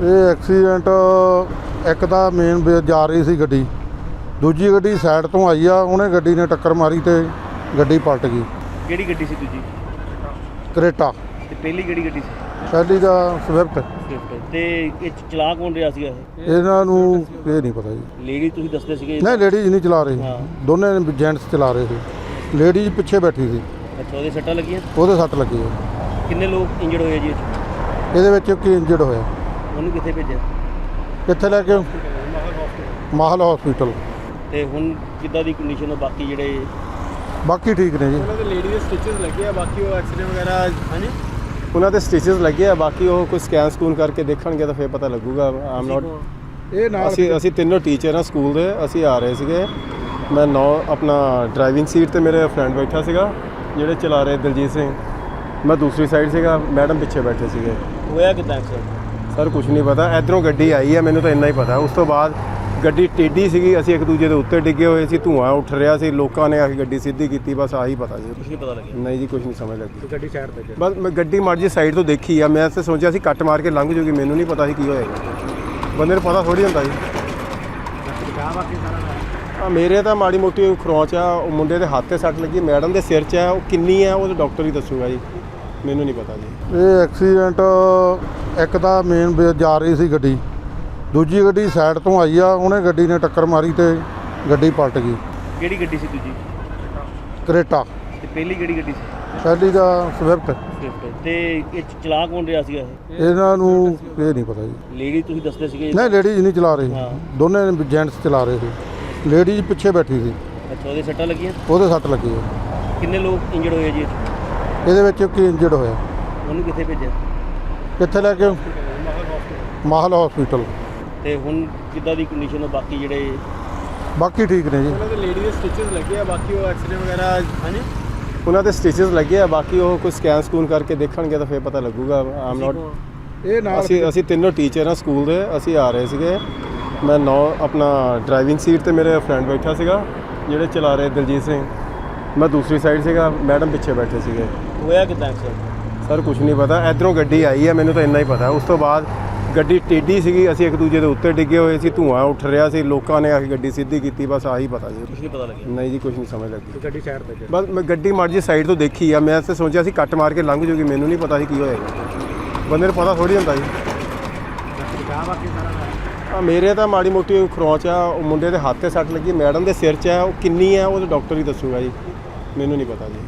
ਇਹ ਐਕਸੀਡੈਂਟ ਇੱਕ ਤਾਂ ਮੇਨ ਜਾ ਰਹੀ ਸੀ ਗੱਡੀ। ਦੂਜੀ ਗੱਡੀ ਸਾਈਡ ਤੋਂ ਆਈ ਆ ਉਹਨੇ ਗੱਡੀ ਨੇ ਟੱਕਰ ਮਾਰੀ ਤੇ ਗੱਡੀ ਪਲਟ ਗਈ। ਕਿਹੜੀ ਗੱਡੀ ਸੀ ਦੂਜੀ? ਕਰੇਟਾ। ਤੇ ਪਹਿਲੀ ਕਿਹੜੀ ਗੱਡੀ ਸੀ? ਪਹਿਲੀ ਦਾ ਸਵਿਫਟ ਤੇ ਇਹ ਚਲਾ ਕੌਣ ਰਿਹਾ ਸੀਗਾ ਇਹ? ਇਹਨਾਂ ਨੂੰ ਇਹ ਨਹੀਂ ਪਤਾ ਜੀ। ਲੇਡੀ ਤੁਸੀਂ ਦੱਸਦੇ ਸੀਗੇ ਨਹੀਂ ਲੇਡੀਜ਼ ਨਹੀਂ ਚਲਾ ਰਹੀ। ਦੋਨੇ ਜੈਂਟਸ ਚਲਾ ਰਹੇ ਸੀ। ਲੇਡੀਜ਼ ਪਿੱਛੇ ਬੈਠੀ ਸੀ। ਅੱਛਾ ਉਹਦੇ ਸੱਟਾਂ ਲੱਗੀਆਂ? ਉਹਦੇ ਸੱਟ ਲੱਗੀ ਹੈ। ਕਿੰਨੇ ਲੋਕ ਇੰਜਰਡ ਹੋਏ ਜੀ? ਇਹਦੇ ਵਿੱਚ ਇੱਕ ਇੰਜਰਡ ਹੋਇਆ। ਉਹਨੂੰ ਕਿੱਥੇ ਭੇਜਿਆ? ਕਿੱਥੇ ਲੈ ਕੇ ਮਾਹਲ ਹਸਪੀਟਲ ਤੇ ਹੁਣ ਕਿੱਦਾਂ ਦੀ ਕੰਡੀਸ਼ਨ ਹੈ ਬਾਕੀ ਜਿਹੜੇ ਬਾਕੀ ਠੀਕ ਨੇ ਜੀ। ਉਹਨਾਂ ਦੇ ਲੇਡੀ ਦੇ ਸਟਿਚਸ ਲੱਗੇ ਆ ਬਾਕੀ ਉਹ ਐਕਸੀਡੈਂਟ ਵਗੈਰਾ ਹਾਂਜੀ? ਉਹਨਾਂ ਦੇ ਸਟਿਚਸ ਲੱਗੇ ਆ ਬਾਕੀ ਉਹ ਕੋਈ ਸਕੈਨ ਸਕੂਨ ਕਰਕੇ ਦੇਖਣਗੇ ਤਾਂ ਫਿਰ ਪਤਾ ਲੱਗੂਗਾ ਆਮ ਨਾਟ ਇਹ ਨਾਲ ਅਸੀਂ ਅਸੀਂ ਤਿੰਨੋਂ ਟੀਚਰ ਆ ਸਕੂਲ ਦੇ ਅਸੀਂ ਆ ਰਹੇ ਸੀਗੇ। ਮੈਂ ਨੌ ਆਪਣਾ ਡਰਾਈਵਿੰਗ ਸੀਟ ਤੇ ਮੇਰੇ ਫਰੈਂਡ ਬੈਠਾ ਸੀਗਾ ਜਿਹੜੇ ਚਲਾ ਰਹੇ ਦਲਜੀਤ ਸਿੰਘ। ਮੈਂ ਦੂਸਰੀ ਸਾਈਡ ਸੀਗਾ ਮੈਡਮ ਪਿੱਛੇ ਬੈਠੇ ਸੀਗੇ। ਹੋਇਆ ਕਿੱਦਾਂ ਐਕਸੀਡੈਂਟ ਸਰ ਕੁਝ ਨਹੀਂ ਪਤਾ। ਇਧਰੋਂ ਗੱਡੀ ਆਈ ਹੈ ਮੈਨੂੰ ਤਾਂ ਇੰਨਾ ਹੀ ਪਤਾ। ਉਸ ਤੋਂ ਬਾਅਦ ਗੱਡੀ ਟੇਢੀ ਸੀਗੀ ਅਸੀਂ ਇੱਕ ਦੂਜੇ ਦੇ ਉੱਤੇ ਡਿੱਗੇ ਹੋਏ ਸੀ ਧੂਆਂ ਉੱਠ ਰਿਹਾ ਸੀ ਲੋਕਾਂ ਨੇ ਆ ਕੇ ਗੱਡੀ ਸਿੱਧੀ ਕੀਤੀ ਬਸ ਆਹੀ ਪਤਾ ਜੀ ਕੁਝ ਨਹੀਂ ਪਤਾ ਲੱਗਿਆ। ਨਹੀਂ ਜੀ ਕੁਝ ਨਹੀਂ ਸਮਝ ਲੱਗੀ। ਗੱਡੀ ਸਾਈਡ ਤੇ ਬਸ ਮੈਂ ਗੱਡੀ ਮਾੜੀ ਜਿਹੀ ਸਾਈਡ ਤੋਂ ਦੇਖੀ ਆ ਮੈਂ ਤਾਂ ਸੋਚਿਆ ਸੀ ਕੱਟ ਮਾਰ ਕੇ ਲੰਘ ਜੂਗੀ ਮੈਨੂੰ ਨਹੀਂ ਪਤਾ ਸੀ ਕੀ ਹੋਏਗਾ ਬੰਦੇ ਨੂੰ ਪਤਾ ਥੋੜੀ ਹੁੰਦਾ ਜੀ। ਆ ਮੇਰੇ ਤਾਂ ਮਾੜੀ ਮੋਟੀ ਖਰੋਚ ਆ ਉਹ ਮੁੰਡੇ ਦੇ ਹੱਥ ਤੇ ਸੱਟ ਲੱਗੀ ਮੈਡਮ ਦੇ ਸਿਰ 'ਚ ਆ ਉਹ ਕਿੰਨੀ ਆ ਉਹ ਡਾਕਟਰ ਹੀ ਦੱਸੂਗਾ ਜੀ। ਮੈਨੂੰ ਨਹੀਂ ਪਤਾ ਜੀ। ਇਹ ਐਕਸੀਡੈਂਟ ਇੱਕ ਤਾਂ ਮੇਨ ਜਾ ਰਹੀ ਸੀ ਗੱਡੀ। ਦੂਜੀ ਗੱਡੀ ਸਾਈਡ ਤੋਂ ਆਈ ਆ ਉਹਨੇ ਗੱਡੀ ਨੇ ਟੱਕਰ ਮਾਰੀ ਤੇ ਗੱਡੀ ਪਲਟ ਗਈ। ਕਿਹੜੀ ਗੱਡੀ ਸੀ ਦੂਜੀ? ਕਰੇਟਾ। ਤੇ ਪਹਿਲੀ ਕਿਹੜੀ ਗੱਡੀ ਸੀ? ਪਹਿਲੀ ਦਾ ਸਵਿਫਟ ਸਵਿਫਟ ਤੇ ਇਹ 'ਚ ਚਲਾ ਕੌਣ ਰਿਹਾ ਸੀਗਾ ਇਹ? ਇਹਨਾਂ ਨੂੰ ਇਹ ਨਹੀਂ ਪਤਾ ਜੀ। ਲੇਡੀ ਤੁਸੀਂ ਦੱਸਦੇ ਸੀਗੇ ਨਹੀਂ ਲੇਡੀਜ਼ ਨਹੀਂ ਚਲਾ ਰਹੀ। ਹਾਂ। ਦੋਨੇ ਜੈਂਟਸ ਚਲਾ ਰਹੇ ਸੀ। ਲੇਡੀਜ਼ ਪਿੱਛੇ ਬੈਠੀ ਸੀ। ਅੱਛਾ ਉਹਦੇ ਸੱਟਾਂ ਲੱਗੀਆਂ? ਉਹਦੇ ਸੱਟ ਲੱਗੀ ਹੈ ਕਿੰਨੇ ਲੋਕ ਇੰਜਰਡ ਹੋਏ ਜੀ ਇਹ 'ਚ? ਇਹਦੇ ਵਿੱਚ ਇੱਕ ਇੰਜਰਡ ਹੋਇਆ? ਉਹਨੂੰ ਕਿੱਥੇ ਭੇਜਿਆ? ਕਿੱਥੇ ਲੈ ਕੇ? ਮਾਹਲ ਹਸਪੀਟਲ ਤੇ ਹੁਣ ਕਿੱਦਾਂ ਦੀ ਕੰਡੀਸ਼ਨ ਹੈ ਬਾਕੀ ਜਿਹੜੇ ਬਾਕੀ ਠੀਕ ਨੇ ਜੀ। ਉਹਨਾਂ ਦੇ ਲੇਡੀ ਦੇ ਸਟਿਚਸ ਲੱਗੇ ਆ ਬਾਕੀ ਉਹ ਐਕਸੀਡੈਂਟ ਵਗੈਰਾ ਹਾਂਜੀ? ਉਹਨਾਂ ਦੇ ਸਟਿਚਸ ਲੱਗੇ ਆ ਬਾਕੀ ਉਹ ਕੋਈ ਸਕੈਨ ਸਕੂਨ ਕਰਕੇ ਦੇਖਣਗੇ ਤਾਂ ਫਿਰ ਪਤਾ ਲੱਗੂਗਾ ਆਮ ਨਾਟ ਇਹ ਨਾਲ ਅਸੀਂ ਅਸੀਂ ਤਿੰਨੋਂ ਟੀਚਰ ਆ ਸਕੂਲ ਦੇ ਅਸੀਂ ਆ ਰਹੇ ਸੀਗੇ। ਮੈਂ ਨੌ ਆਪਣਾ ਡਰਾਈਵਿੰਗ ਸੀਟ ਤੇ ਮੇਰੇ ਫਰੈਂਡ ਬੈਠਾ ਸੀਗਾ ਜਿਹੜੇ ਚਲਾ ਰਹੇ ਦਲਜੀਤ ਸਿੰਘ। ਮੈਂ ਦੂਸਰੀ ਸਾਈਡ ਸੀਗਾ ਮੈਡਮ ਪਿੱਛੇ ਬੈਠੇ ਸੀਗੇ। ਹੋਇਆ ਕਿੱਦਾਂ ਐਕਸੀਡੈਂਟ ਸਰ ਕੁਝ ਨਹੀਂ ਪਤਾ। ਇਧਰੋਂ ਗੱਡੀ ਆਈ ਹੈ ਮੈਨੂੰ ਤਾਂ ਇੰਨਾ ਹੀ ਪਤਾ। ਉਸ ਤੋਂ ਬਾਅਦ ਗੱਡੀ ਟੇਢੀ ਸੀਗੀ ਅਸੀਂ ਇੱਕ ਦੂਜੇ ਦੇ ਉੱਤੇ ਡਿੱਗੇ ਹੋਏ ਸੀ ਧੂਆਂ ਉੱਠ ਰਿਹਾ ਸੀ ਲੋਕਾਂ ਨੇ ਆ ਕੇ ਗੱਡੀ ਸਿੱਧੀ ਕੀਤੀ ਬਸ ਆਹੀ ਪਤਾ ਜੀ ਕੁਝ ਨਹੀਂ ਪਤਾ ਲੱਗਿਆ? ਨਹੀਂ ਜੀ ਕੁਝ ਨਹੀਂ ਸਮਝ ਲੱਗੀ। ਗੱਡੀ ਸਾਈਡ ਤੇ ਬਸ ਮੈਂ ਗੱਡੀ ਮਾੜੀ ਜਿਹੀ ਸਾਈਡ ਤੋਂ ਦੇਖੀ ਆ ਮੈਂ ਤਾਂ ਸੋਚਿਆ ਸੀ ਕੱਟ ਮਾਰ ਕੇ ਲੰਘ ਜੂਗੀ ਮੈਨੂੰ ਨਹੀਂ ਪਤਾ ਸੀ ਕੀ ਹੋਏਗਾ ਬੰਦੇ ਨੂੰ ਪਤਾ ਥੋੜੀ ਹੁੰਦਾ ਜੀ। ਆ ਮੇਰੇ ਤਾਂ ਮਾੜੀ ਮੋਟੀ ਖਰੋਚ ਆ ਉਹ ਮੁੰਡੇ ਦੇ ਹੱਥ ਤੇ ਸੱਟ ਲੱਗੀ ਮੈਡਮ ਦੇ ਸਿਰ 'ਚ ਆ ਉਹ ਕਿੰਨੀ ਆ ਉਹ ਡਾਕਟਰ ਹੀ ਦੱਸੂਗਾ ਜੀ। ਮੈਨੂੰ ਨਹੀਂ ਪਤਾ ਜੀ।